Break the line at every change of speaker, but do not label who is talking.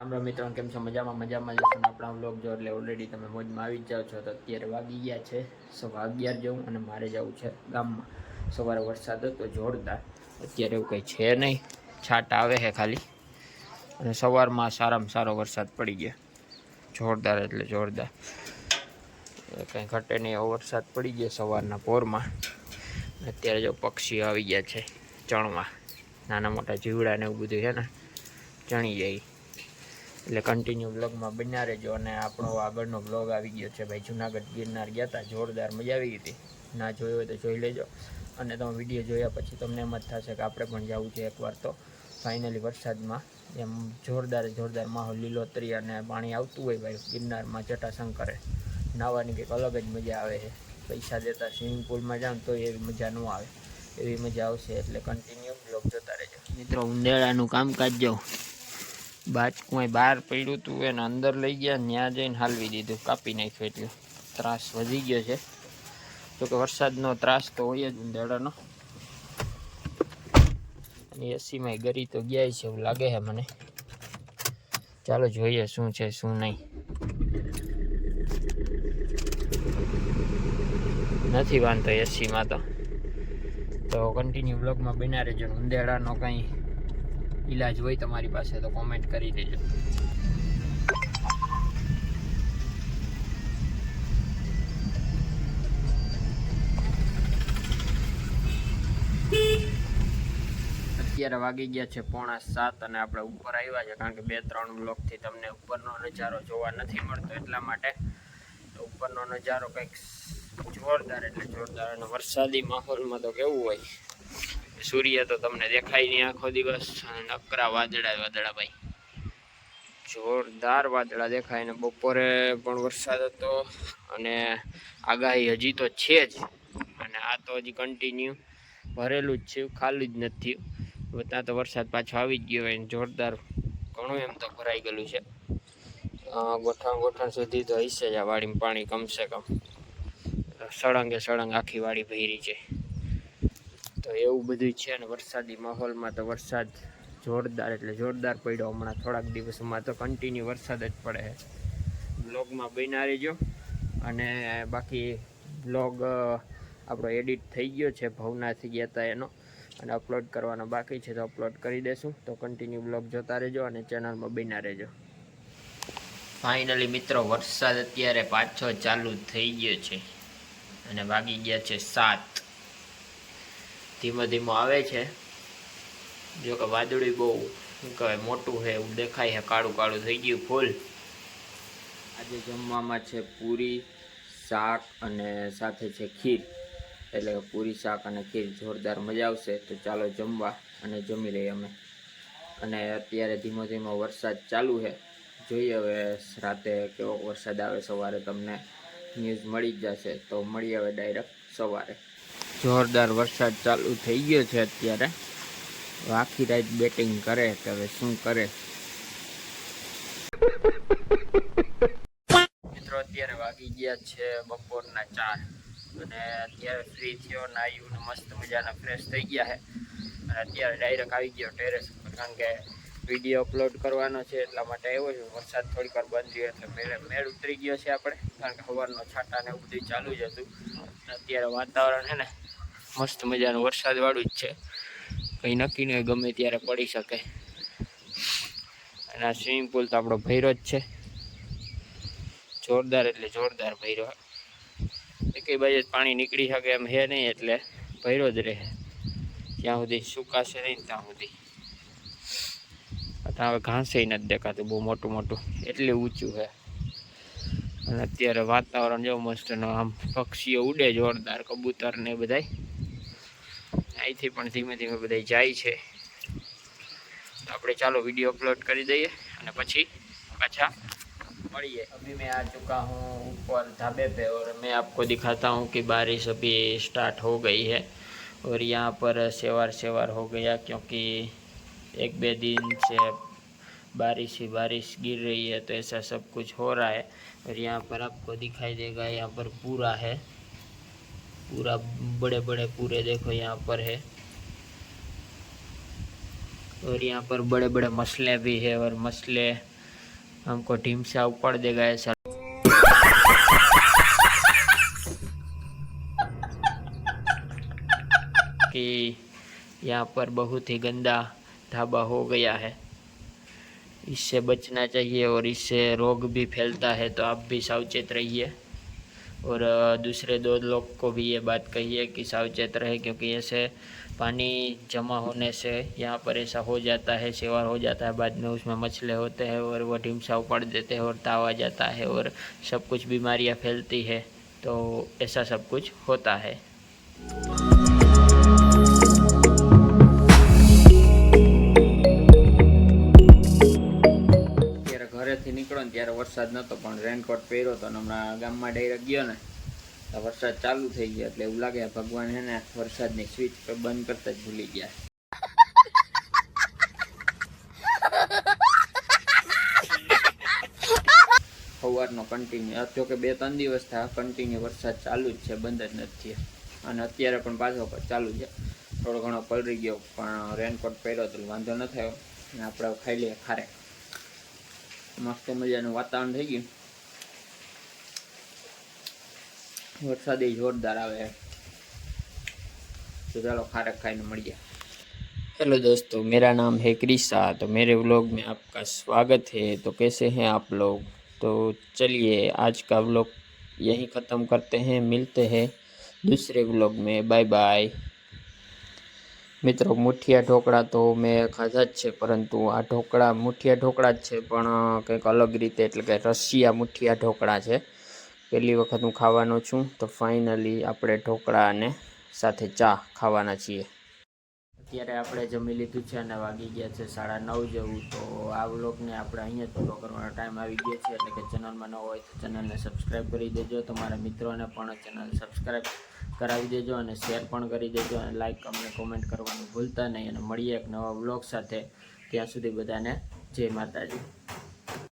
આપણા મિત્રો કેમ છો? મજામાં મજામાં જશો આપણા બ્લોગ જો એટલે ઓલરેડી તમે મોજમાં આવી જ જાઓ છો. તો અત્યારે વાગી ગયા છે સવા અગિયાર જવું અને મારે જવું છે ગામમાં. સવારે વરસાદ હતો જોરદાર. અત્યારે એવું કંઈ છે નહીં. છાટ આવે છે ખાલી. અને સવારમાં સારામાં સારો વરસાદ પડી ગયો. જોરદાર એટલે જોરદાર. કંઈ ઘટે નહીં એવો વરસાદ પડી ગયો સવારના પોરમાં. અત્યારે જો પક્ષીઓ આવી ગયા છે ચણમાં નાના મોટા જીવડા ને એવું બધું છે ને, ચણી જાય. એટલે કન્ટિન્યુ બ્લોગમાં બન્યા રહેજો. અને આપણો આગળનો બ્લોગ આવી ગયો છે. ભાઈ જુનાગઢ ગિરનાર ગયા હતા જોરદાર મજા આવી ગઈ હતી. ના જોયો હોય તો જોઈ લેજો. અને તમે વીડિયો જોયા પછી તમને એમ જ થશે કે આપણે પણ જવું છે એકવાર તો. ફાઇનલી વરસાદમાં એમ જોરદાર જોરદાર માહોલ લીલોતરી અને પાણી આવતું હોય ભાઈ ગિરનારમાં જટાશંકરે. નાહવાની કંઈક અલગ જ મજા આવે છે. પૈસા દેતા સ્વિમિંગ પુલમાં જાવ તો એવી મજા ન આવે. એવી મજા આવશે એટલે કન્ટિન્યુ બ્લોગ જોતા રહેજો. મિત્રો, ઉંદેડાનું કામકાજ જાઉં બાજકું બહાર પડ્યું હતું એને અંદર લઈ ગયા ત્યાં જઈને હાલવી દીધું. કાપી નાખ્યું એટલે ત્રાસ વધી ગયો છે. તો કે વરસાદનો ત્રાસ તો હોય જ ઉંદેડાનો અને એસીમાં ગરી તો ગયા છે એવું લાગે છે મને. ચાલો જોઈએ શું છે, શું નહીં. નથી વાંધો એસીમાં તો. તો કન્ટિન્યુ બ્લોગમાં બન્યા રહેજો. ઉંદેડાનો કંઈ ઈલાજ હોય તમારી પાસે તો કોમેન્ટ કરી દેજો. અત્યારે વાગી ગયા છે પોણા સાત અને આપણે ઉપર આવ્યા છે કારણ કે બે ત્રણ બ્લોકથી તમને ઉપરનો નજારો જોવા નથી મળતો એટલા માટે. તો ઉપરનો નજારો કંઈક જોરદાર એટલે જોરદાર અને વરસાદી માહોલમાં તો કેવું હોય. સૂર્ય તો તમને દેખાય નહીં આખો દિવસ અને નકરા વાદળા વાદળા ભાઈ. જોરદાર વાદળા દેખાય ને બપોરે પણ વરસાદ હતો અને આગાહી હજી તો છે જ. અને આ તો હજી કન્ટિન્યુ ભરેલું જ છે, ખાલી જ નથી. ત્યાં તો વરસાદ પાછો આવી જ ગયો હોય જોરદાર ઘણું એમ તો ભરાઈ ગયેલું છે. ગોઠણ ગોઠણ સુધી તો હશે જ આ વાડીમાં પાણી કમસે કમ. સળંગે સળંગ આખી વાડી ભરી છે. તો એવું બધું છે ને વરસાદી માહોલમાં તો વરસાદ જોરદાર એટલે જોરદાર પડ્યો હમણાં થોડાક દિવસોમાં તો કન્ટિન્યુ વરસાદ જ પડે બ્લોગમાં બન્યા રહેજો. અને બાકી બ્લોગ આપણો એડિટ થઈ ગયો છે. ભવનાથી ગયા હતા એનો. અને અપલોડ કરવાનો બાકી છે તો અપલોડ કરી દેશું. તો કન્ટિન્યુ બ્લોગ જોતા રહેજો અને ચેનલમાં બન્યા રહેજો. ફાઇનલી મિત્રો, વરસાદ અત્યારે પાછો ચાલુ થઈ ગયો છે. અને વાગી ગયા છે સાત. ધીમો ધીમો આવે છે. જો કે વાદળી બહુ, શું કહેવાય, મોટું છે એવું દેખાય છે, કાળું કાળું થઈ ગયું ફૂલ. આજે જમવામાં છે પૂરી શાક અને સાથે છે ખીર. એટલે પૂરી શાક અને ખીર જોરદાર મજા આવશે. તો ચાલો જમવા અને જમી લઈએ અમે. અને અત્યારે ધીમો ધીમો વરસાદ ચાલુ છે. જોઈએ હવે રાતે કેવો વરસાદ આવે, સવારે તમને ન્યૂઝ મળી જ જશે. તો મળીએ હવે ડાયરેક્ટ સવારે. જોરદાર વરસાદ ચાલુ થઈ ગયો છે અત્યારે. આખી રાત બેટિંગ કરે કે હવે શું કરે? મિત્રો, અત્યારે વાગી ગયા છે બપોરના ચાર. અને અત્યારે ફ્રી થયો નાયું ને મસ્ત મજાના ફ્રેશ થઈ ગયા છે. અને અત્યારે ડાયરેક્ટ આવી ગયો ટેરેસ ઉપર, કારણ કે વીડિયો અપલોડ કરવાનો છે, એટલા માટે આવ્યો છે. વરસાદ થોડીક વાર બંધ થયો એટલે મેળ ઉતરી ગયો છે આપણે, કારણ કે સવારનો છાંટા ને એવું બધું ચાલુ જ હતું. અત્યારે વાતાવરણ છે ને, મસ્ત મજાનું વરસાદવાળું જ છે. કંઈ નક્કી નહીં ગમે ત્યારે પડી શકે. અને આ સ્વિમિંગ પુલ તો આપણો ભૈરો જ છે. જોરદાર એટલે જોરદાર ભૈરો. એકેય બાજુ પાણી નીકળી શકે એમ હે નહીં એટલે ભૈરો જ રહે. ત્યાં સુધી સુકાશે નહીં ત્યાં સુધી. ત્યાં હવે ઘાસે નથી દેખાતું, બહુ મોટું મોટું. એટલે ઊંચું છે અને અત્યારે વાતાવરણ જો મસ્તનો આમ પક્ષીઓ ઉડે જોરદાર કબૂતર ને બધા અહીંથી પણ ધીમે ધીમે બધા જાય છે. તો આપણે ચાલો વીડિયો અપલોડ કરી દઈએ અને પછી પાછા મળીએ. અભી મેં આ ચુકા હું ઉપર ધાબે પે ઓર મેં આપકો દિખાતા હું કે બારિશ અભી સ્ટાર્ટ હો ગઈ હૈ. ઓર यहाँ પર સેવાર સેવાર હો ગયા क्योंकि એક બે દિન છે बारिश ही बारिश गिर रही है तो ऐसा सब कुछ हो रहा है। और यहाँ पर आपको दिखाई देगा, यहाँ पर पूरा है। पूरा बड़े बड़े पूरे देखो यहाँ पर है। और यहाँ पर बड़े बड़े मसले भी है, और मसले हमको ढीमसा उपाड़ देगा ऐसा। कि यहाँ पर बहुत ही गंदा ढाबा हो गया है। इससे बचना चाहिए और इससे रोग भी फैलता है तो आप भी सावचेत रहिए। और दूसरे दो लोग को भी ये बात कहिए कि सावचेत रहे, क्योंकि ऐसे पानी जमा होने से यहाँ पर ऐसा हो जाता है सेवार हो जाता है, बाद में उसमें मछले होते हैं और वो ढीमसा उपाड़ देते हैं और ताव आ जाता है और सब कुछ बीमारियाँ फैलती है तो ऐसा सब कुछ होता है। વરસાદ નહોતો પણ રેનકોટ પહેર્યો ને હમણાં ગામમાં ડાયરેક્ટ ગયો ને, તો વરસાદ ચાલુ થઈ ગયો એટલે એવું લાગે ભગવાન હે ને વરસાદની સ્વિચ બંધ કરતા જ ભૂલી ગયા. સવારનો કન્ટિન્યુ જો કે બે ત્રણ દિવસ થયા કન્ટિન્યુ વરસાદ ચાલુ જ છે, બંધ જ નથી અને અત્યારે પણ પાછો ચાલુ છે. થોડો ઘણો પલરી ગયો, પણ રેનકોટ પહેર્યો તો વાંધો ન થયો. અને આપણે ખાઈ લઈએ ખારે. મસ્ત મજાનું વાતાવરણ થઈ ગયું વરસાદ એ જોરદાર આવે છે. तो चलो खारक खाने મળીએ हेलो दोस्तों मेरा नाम है क्रिसा तो मेरे व्लॉग में आपका स्वागत है तो कैसे हैं आप लोग तो चलिए आज का व्लॉग यहीं ख़त्म करते हैं मिलते हैं दूसरे व्लॉग में बाय बाय મિત્રો, મુઠિયા ઢોકળા તો મેં ખાધા જ છે, પરંતુ આ ઢોકળા મુઠિયા ઢોકળા જ છે, પણ કંઈક અલગ રીતે, એટલે કે રશિયા મુઠિયા ઢોકળા છે. પહેલી વખત હું ખાવાનો છું, તો ફાઇનલી આપણે ઢોકળા અને સાથે ચા ખાવાના છીએ. અત્યારે આપણે જમી લીધું છે અને વાગી ગયા છે સાડા નવ જેવું, તો આ વ્લોગને આપણે અહીંયા જ પૂરો કરવાનો ટાઈમ આવી ગયો છે, એટલે કે ચેનલમાં ન હોય તો ચેનલને સબસ્ક્રાઈબ કરી દેજો. તમારા મિત્રોને પણ ચેનલ સબસ્ક્રાઈબ કરાવી દેજો અને શેર પણ કરી દેજો અને લાઇક અમને કોમેન્ટ કરવાનું ભૂલતા નહીં. અને મળીએ એક નવા વ્લોગ સાથે. ત્યાં સુધી બધાને જય માતાજી.